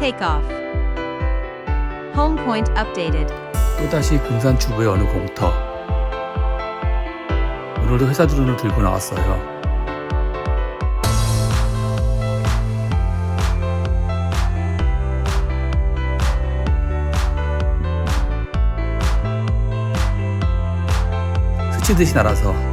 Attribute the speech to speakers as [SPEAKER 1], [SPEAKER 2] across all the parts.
[SPEAKER 1] Takeoff. Home point updated.
[SPEAKER 2] 또다시 군산 주부의 어느 공터. 오늘도 회사 드론을 들고 나왔어요. 스치듯이 날아서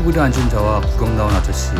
[SPEAKER 2] 쭈그려 앉은 저와 구경 나온 아저씨.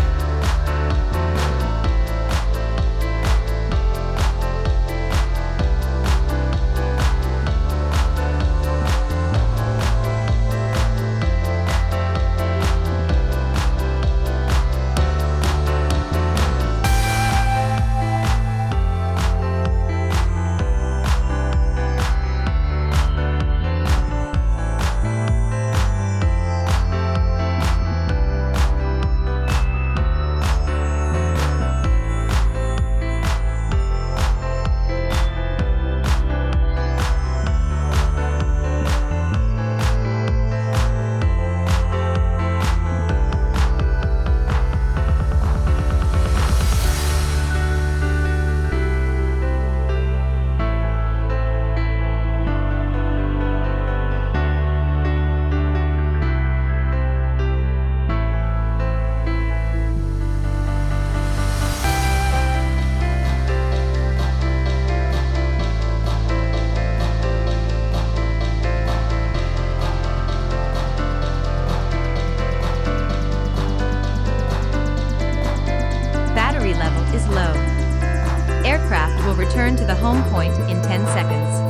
[SPEAKER 1] return to the home point in 10 seconds.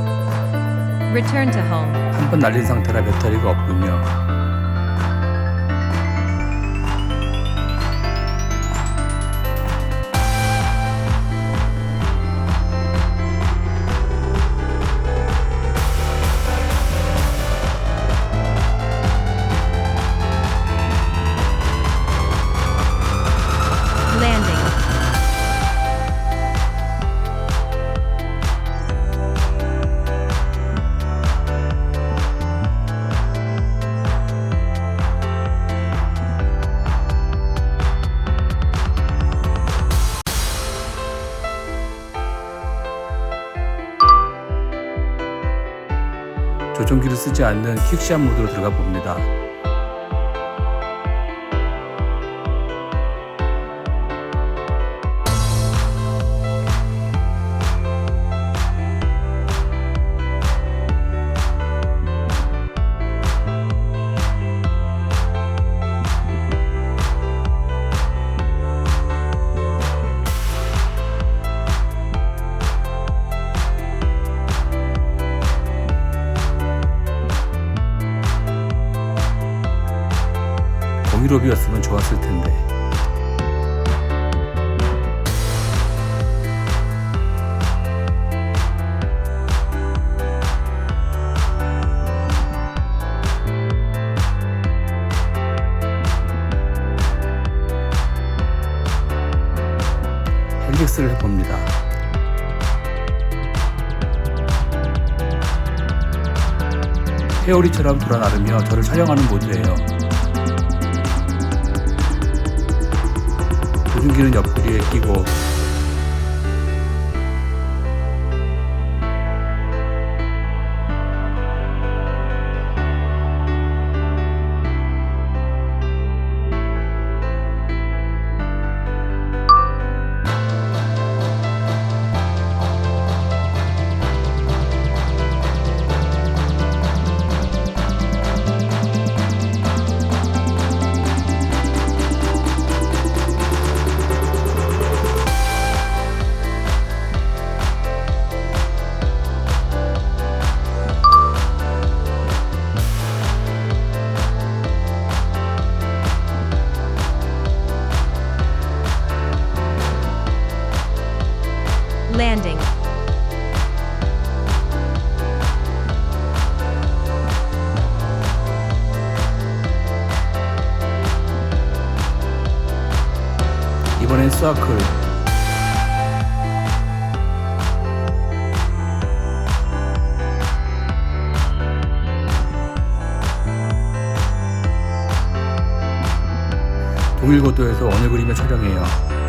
[SPEAKER 1] Return to home.
[SPEAKER 2] 한 번 날린 상태라 배터리가 없군요. 쓰지 않는 퀵시한 모드로 들어가 봅니다. 유럽이었으면 좋았을 텐데. 헬릭스를 해봅니다. 페어리처럼 돌아나르며 저를 사용하는 모드예요. 조준기는 옆구리에 끼고 서클 동일고도에서 원을 그리며 촬영해요.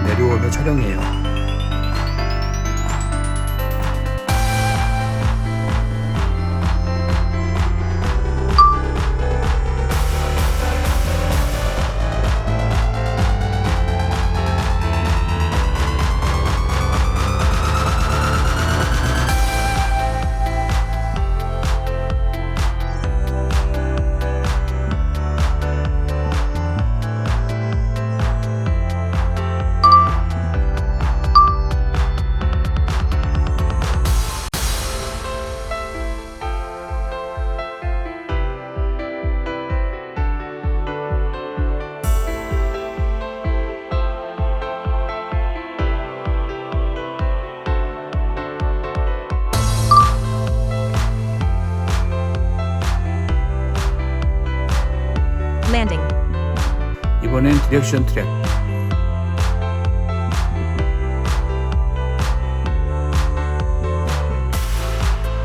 [SPEAKER 2] 내려오며 촬영해요. 디렉션 트랙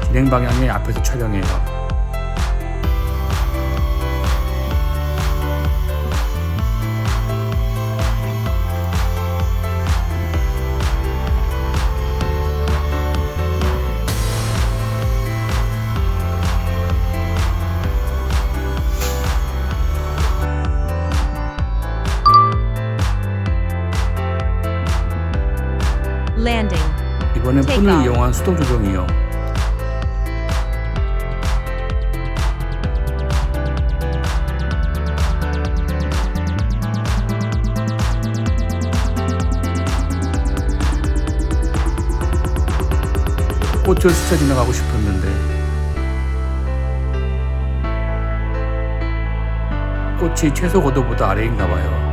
[SPEAKER 2] 진행 방향의 앞에서 촬영해요. 이용한 수동 조정이요. 꽃을 스쳐 지나가고 싶었는데 꽃이 최소 고도보다 아래인가 봐요.